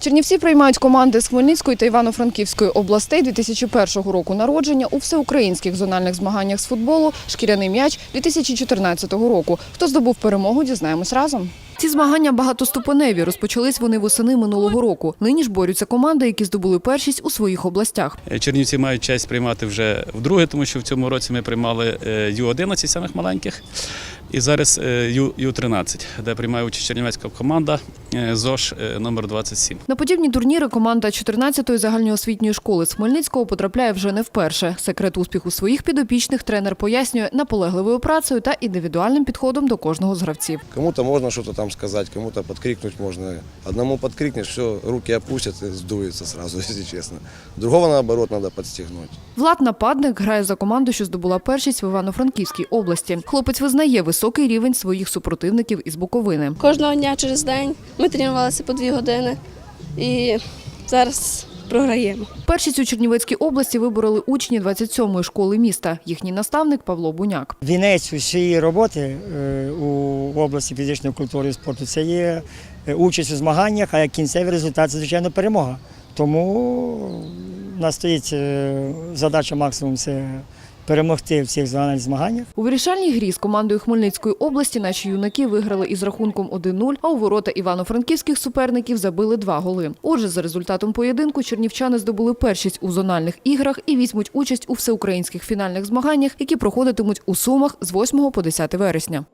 Чернівці приймають команди з Хмельницької та Івано-Франківської областей 2001 року народження у всеукраїнських зональних змаганнях з футболу «Шкіряний м'яч» 2014 року. Хто здобув перемогу, дізнаємось разом. Ці змагання багатоступеневі. Розпочались вони восени минулого року. Нині ж борються команди, які здобули першість у своїх областях. Е, Чернівці мають честь приймати вже вдруге, тому що в цьому році ми приймали е, Ю-11 самих маленьких. І зараз е, Ю- Ю-13, де приймає участь чернівецька команда е, ЗОШ е, номер 27. На подібні турніри команда 14-ї загальноосвітньої школи з Хмельницького потрапляє вже не вперше. Секрет успіху своїх підопічних тренер пояснює наполегливою працею та індивідуальним підходом до кожного з гравців. Кому-то можно что-то там сказать, кому-то подкрикнуть можно. Одному подкрикнешь, все, руки опустят и сдуется сразу, если честно. Другого, наоборот, надо подстегнуть. Влад Нападник грає за команду, що здобула першість в Івано-Франківській області. Хлопець визнає високий рівень своїх супротивників із Буковини. Кожного дня через день ми тренувалися по дві години і зараз програємо. Першість у Чернівецькій області вибороли учні 27-ї школи міста. Їхній наставник Павло Буняк. Вінець усієї роботи е, у області фізичної культури і спорту це є е, участь у змаганнях, а як кінцевий результат це звичайно перемога. Тому в нас стоїть е, задача максимум це перемогти в цих змаганнях. У вирішальній грі з командою Хмельницької області наші юнаки виграли із рахунком 1-0, а у ворота івано-франківських суперників забили два голи. Отже, за результатом поєдинку чернівчани здобули першість у зональних іграх і візьмуть участь у всеукраїнських фінальних змаганнях, які проходитимуть у Сумах з 8 по 10 вересня.